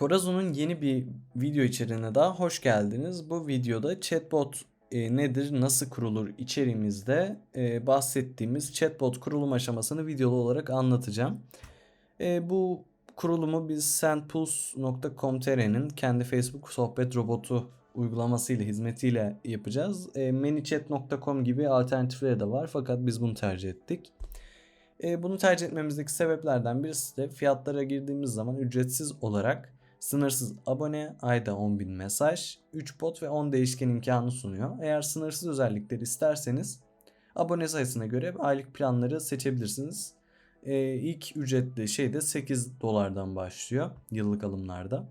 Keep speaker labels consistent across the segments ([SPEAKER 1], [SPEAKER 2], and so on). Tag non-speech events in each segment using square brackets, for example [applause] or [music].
[SPEAKER 1] Korazo'nun yeni bir video içeriğine daha hoş geldiniz. Bu videoda chatbot e, nedir, nasıl kurulur içeriğimizde e, bahsettiğimiz chatbot kurulum aşamasını videolu olarak anlatacağım. E, bu kurulumu biz sendpulse.com.tr'nin kendi Facebook sohbet robotu uygulamasıyla, hizmetiyle yapacağız. E, Manychat.com gibi alternatifleri de var fakat biz bunu tercih ettik. E, bunu tercih etmemizdeki sebeplerden birisi de fiyatlara girdiğimiz zaman ücretsiz olarak Sınırsız abone, ayda 10.000 mesaj, 3 bot ve 10 değişken imkanı sunuyor. Eğer sınırsız özellikleri isterseniz abone sayısına göre aylık planları seçebilirsiniz. Ee, ilk ücretli şey de 8 dolardan başlıyor yıllık alımlarda.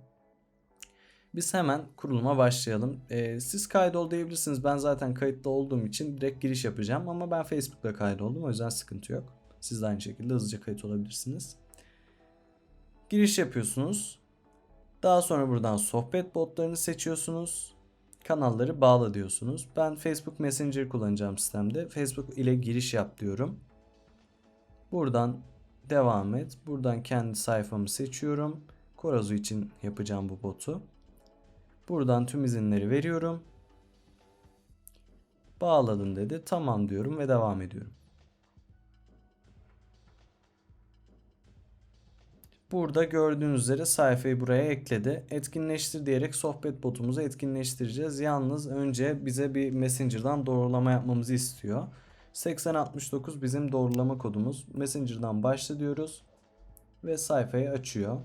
[SPEAKER 1] Biz hemen kuruluma başlayalım. Ee, siz kaydol diyebilirsiniz. Ben zaten kayıtlı olduğum için direkt giriş yapacağım. Ama ben Facebook'ta kaydoldum. O yüzden sıkıntı yok. Siz de aynı şekilde hızlıca kayıt olabilirsiniz. Giriş yapıyorsunuz. Daha sonra buradan sohbet botlarını seçiyorsunuz. Kanalları bağla diyorsunuz. Ben Facebook Messenger kullanacağım sistemde. Facebook ile giriş yap diyorum. Buradan devam et. Buradan kendi sayfamı seçiyorum. Korazu için yapacağım bu botu. Buradan tüm izinleri veriyorum. Bağladın dedi. Tamam diyorum ve devam ediyorum. Burada gördüğünüz üzere sayfayı buraya ekledi. Etkinleştir diyerek sohbet botumuzu etkinleştireceğiz. Yalnız önce bize bir Messenger'dan doğrulama yapmamızı istiyor. 8069 bizim doğrulama kodumuz. Messenger'dan başla diyoruz. Ve sayfayı açıyor.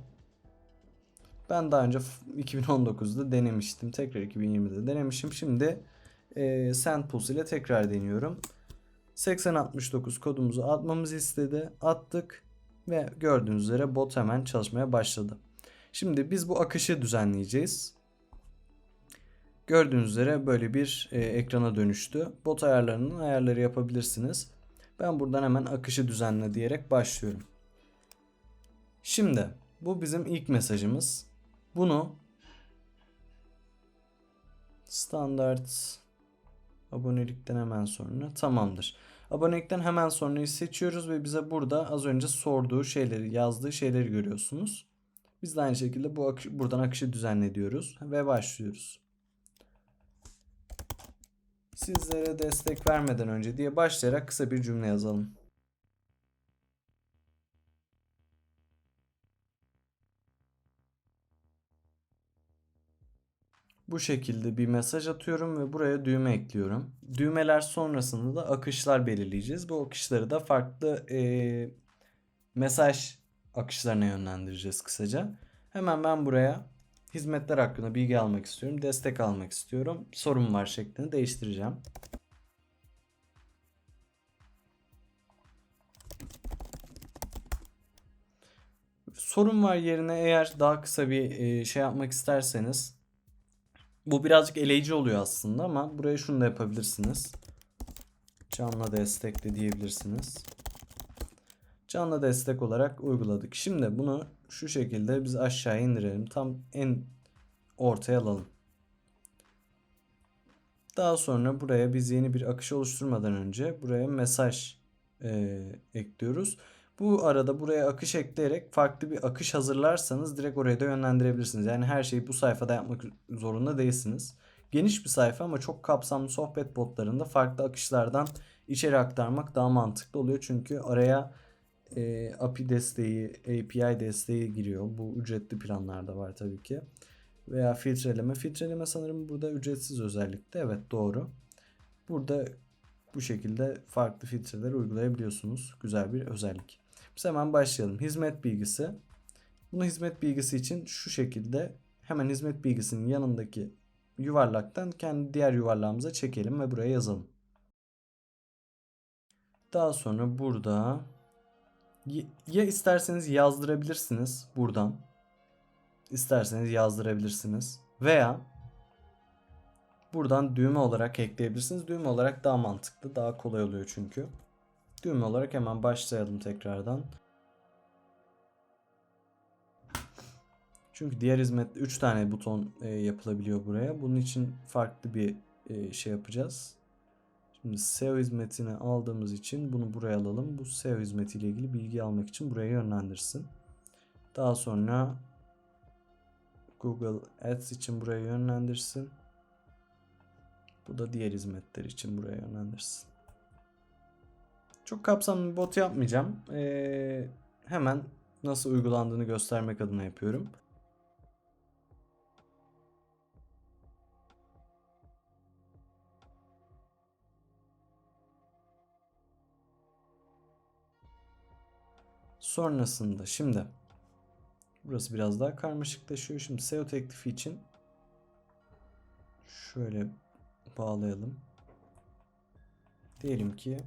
[SPEAKER 1] Ben daha önce 2019'da denemiştim. Tekrar 2020'de denemişim. Şimdi e, SendPulse ile tekrar deniyorum. 8069 kodumuzu atmamızı istedi. Attık. Ve gördüğünüz üzere bot hemen çalışmaya başladı. Şimdi biz bu akışı düzenleyeceğiz. Gördüğünüz üzere böyle bir e, ekrana dönüştü. Bot ayarlarının ayarları yapabilirsiniz. Ben buradan hemen akışı düzenle diyerek başlıyorum. Şimdi bu bizim ilk mesajımız. Bunu standart abonelikten hemen sonra tamamdır. Abonelikten hemen sonrayı seçiyoruz ve bize burada az önce sorduğu şeyleri, yazdığı şeyleri görüyorsunuz. Biz de aynı şekilde bu akış, buradan akışı düzenle diyoruz ve başlıyoruz. Sizlere destek vermeden önce diye başlayarak kısa bir cümle yazalım. Bu şekilde bir mesaj atıyorum ve buraya düğme ekliyorum. Düğmeler sonrasında da akışlar belirleyeceğiz. Bu akışları da farklı e, mesaj akışlarına yönlendireceğiz kısaca. Hemen ben buraya hizmetler hakkında bilgi almak istiyorum. Destek almak istiyorum. Sorun var şeklini değiştireceğim. Sorun var yerine eğer daha kısa bir şey yapmak isterseniz bu birazcık eleyici oluyor aslında ama buraya şunu da yapabilirsiniz. Canlı destekli diyebilirsiniz. Canlı destek olarak uyguladık. Şimdi bunu şu şekilde biz aşağı indirelim. Tam en ortaya alalım. Daha sonra buraya biz yeni bir akış oluşturmadan önce buraya mesaj e, ekliyoruz. Bu arada buraya akış ekleyerek farklı bir akış hazırlarsanız direkt oraya da yönlendirebilirsiniz. Yani her şeyi bu sayfada yapmak zorunda değilsiniz. Geniş bir sayfa ama çok kapsamlı sohbet botlarında farklı akışlardan içeri aktarmak daha mantıklı oluyor. Çünkü araya e, API desteği, API desteği giriyor. Bu ücretli planlarda var tabii ki. Veya filtreleme. Filtreleme sanırım burada ücretsiz özellikle. Evet doğru. Burada bu şekilde farklı filtreler uygulayabiliyorsunuz. Güzel bir özellik. Biz hemen başlayalım. Hizmet bilgisi. Bunu hizmet bilgisi için şu şekilde hemen hizmet bilgisinin yanındaki yuvarlaktan kendi diğer yuvarlağımıza çekelim ve buraya yazalım. Daha sonra burada ya isterseniz yazdırabilirsiniz buradan. İsterseniz yazdırabilirsiniz. Veya buradan düğme olarak ekleyebilirsiniz. Düğme olarak daha mantıklı, daha kolay oluyor çünkü. Düğme olarak hemen başlayalım tekrardan. Çünkü diğer hizmette 3 tane buton e, yapılabiliyor buraya. Bunun için farklı bir e, şey yapacağız. Şimdi SEO hizmetini aldığımız için bunu buraya alalım. Bu SEO hizmeti ile ilgili bilgi almak için buraya yönlendirsin. Daha sonra Google Ads için buraya yönlendirsin. Bu da diğer hizmetler için buraya yönlendirsin. Çok kapsamlı bir bot yapmayacağım. Ee, hemen nasıl uygulandığını göstermek adına yapıyorum. Sonrasında şimdi burası biraz daha karmaşıklaşıyor. Şimdi SEO teklifi için şöyle bağlayalım. Diyelim ki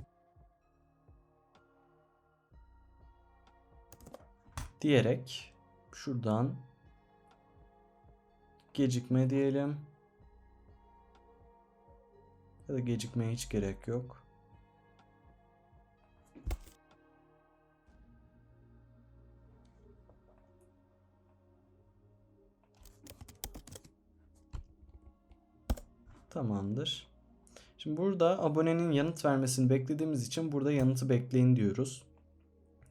[SPEAKER 1] diyerek şuradan gecikme diyelim. Ya da gecikmeye hiç gerek yok. Tamamdır. Şimdi burada abonenin yanıt vermesini beklediğimiz için burada yanıtı bekleyin diyoruz.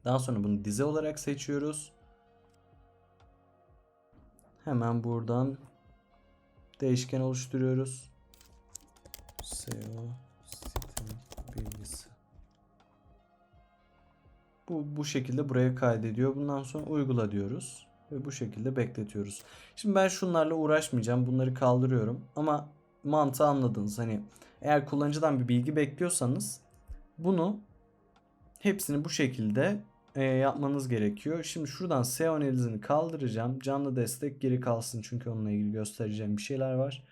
[SPEAKER 1] Daha sonra bunu dize olarak seçiyoruz. Hemen buradan değişken oluşturuyoruz. SEO sistem bilgisi. Bu, bu şekilde buraya kaydediyor. Bundan sonra uygula diyoruz. Ve bu şekilde bekletiyoruz. Şimdi ben şunlarla uğraşmayacağım. Bunları kaldırıyorum. Ama mantığı anladınız. Hani eğer kullanıcıdan bir bilgi bekliyorsanız bunu hepsini bu şekilde e, yapmanız gerekiyor. Şimdi şuradan SEO analizini kaldıracağım. Canlı destek geri kalsın çünkü onunla ilgili göstereceğim bir şeyler var.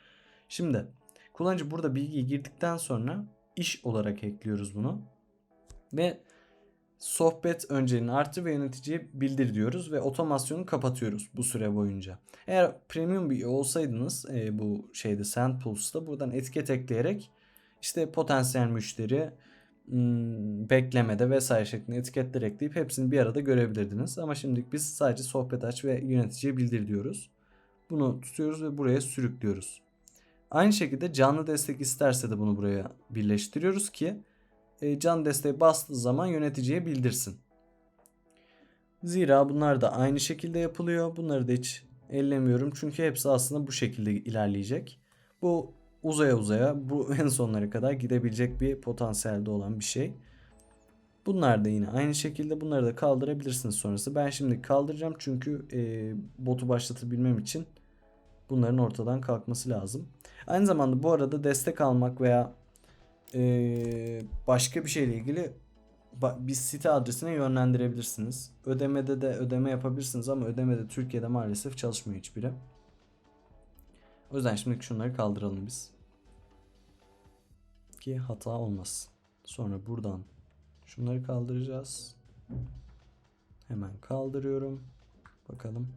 [SPEAKER 1] Şimdi kullanıcı burada bilgiyi girdikten sonra iş olarak ekliyoruz bunu. Ve sohbet önceliğini artı ve yöneticiye bildir diyoruz ve otomasyonu kapatıyoruz bu süre boyunca. Eğer premium bir olsaydınız e, bu şeyde SendPulse'da buradan etiket ekleyerek işte potansiyel müşteri hmm, beklemede vesaire şeklinde etiketler ekleyip hepsini bir arada görebilirdiniz. Ama şimdilik biz sadece sohbet aç ve yöneticiye bildir diyoruz. Bunu tutuyoruz ve buraya sürüklüyoruz. Aynı şekilde canlı destek isterse de bunu buraya birleştiriyoruz ki e, can desteği bastığı zaman yöneticiye bildirsin. Zira bunlar da aynı şekilde yapılıyor. Bunları da hiç ellemiyorum çünkü hepsi aslında bu şekilde ilerleyecek. Bu uzaya uzaya bu [laughs] en sonlara kadar gidebilecek bir potansiyelde olan bir şey. Bunlar da yine aynı şekilde bunları da kaldırabilirsiniz sonrası. Ben şimdi kaldıracağım çünkü e, botu başlatabilmem için bunların ortadan kalkması lazım. Aynı zamanda bu arada destek almak veya e, başka bir şeyle ilgili bir site adresine yönlendirebilirsiniz. Ödemede de ödeme yapabilirsiniz ama ödemede Türkiye'de maalesef çalışmıyor hiçbiri. O yüzden şimdi şunları kaldıralım biz. Ki hata olmasın. Sonra buradan şunları kaldıracağız. Hemen kaldırıyorum. Bakalım.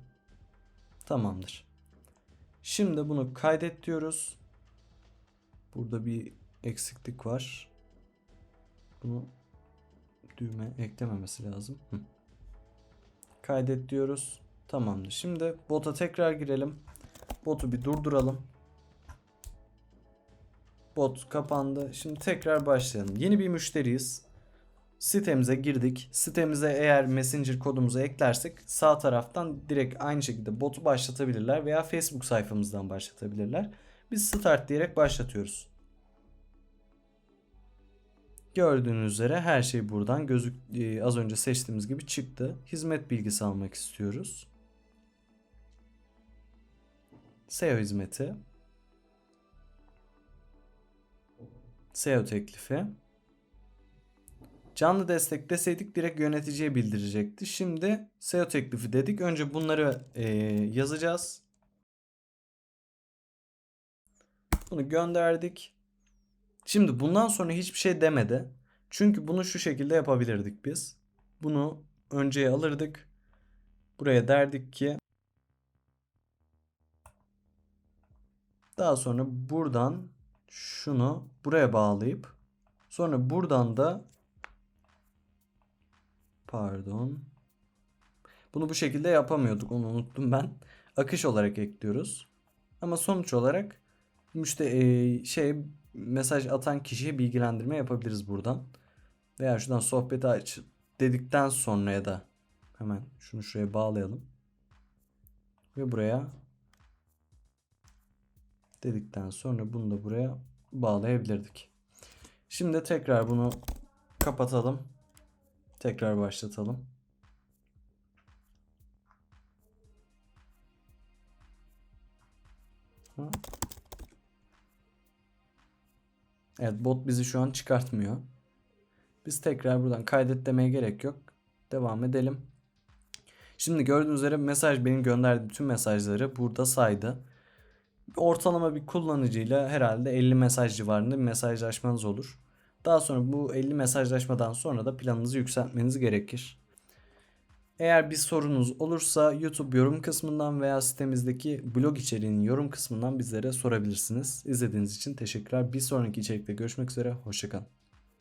[SPEAKER 1] Tamamdır. Şimdi bunu kaydet diyoruz. Burada bir eksiklik var. Bunu düğme eklememesi lazım. Hı. Kaydet diyoruz. Tamamdır. Şimdi bota tekrar girelim. Botu bir durduralım. Bot kapandı. Şimdi tekrar başlayalım. Yeni bir müşteriyiz. Sitemize girdik. Sitemize eğer Messenger kodumuzu eklersek sağ taraftan direkt aynı şekilde botu başlatabilirler veya Facebook sayfamızdan başlatabilirler. Biz start diyerek başlatıyoruz. Gördüğünüz üzere her şey buradan gözük e, az önce seçtiğimiz gibi çıktı. Hizmet bilgisi almak istiyoruz. SEO hizmeti. SEO teklifi. Canlı destek deseydik direkt yöneticiye bildirecekti. Şimdi SEO teklifi dedik. Önce bunları e, yazacağız. Bunu gönderdik. Şimdi bundan sonra hiçbir şey demedi. Çünkü bunu şu şekilde yapabilirdik biz. Bunu önceye alırdık. Buraya derdik ki daha sonra buradan şunu buraya bağlayıp sonra buradan da pardon bunu bu şekilde yapamıyorduk onu unuttum ben. Akış olarak ekliyoruz. Ama sonuç olarak müşteri şey mesaj atan kişiye bilgilendirme yapabiliriz buradan. Veya şuradan sohbeti aç dedikten sonra ya da hemen şunu şuraya bağlayalım. Ve buraya dedikten sonra bunu da buraya bağlayabilirdik. Şimdi tekrar bunu kapatalım. Tekrar başlatalım. Evet bot bizi şu an çıkartmıyor. Biz tekrar buradan kaydet demeye gerek yok. Devam edelim. Şimdi gördüğünüz üzere mesaj benim gönderdiğim tüm mesajları burada saydı. Ortalama bir kullanıcıyla herhalde 50 mesaj civarında bir mesajlaşmanız olur. Daha sonra bu 50 mesajlaşmadan sonra da planınızı yükseltmeniz gerekir. Eğer bir sorunuz olursa YouTube yorum kısmından veya sitemizdeki blog içeriğinin yorum kısmından bizlere sorabilirsiniz. İzlediğiniz için teşekkürler. Bir sonraki içerikte görüşmek üzere. Hoşçakalın.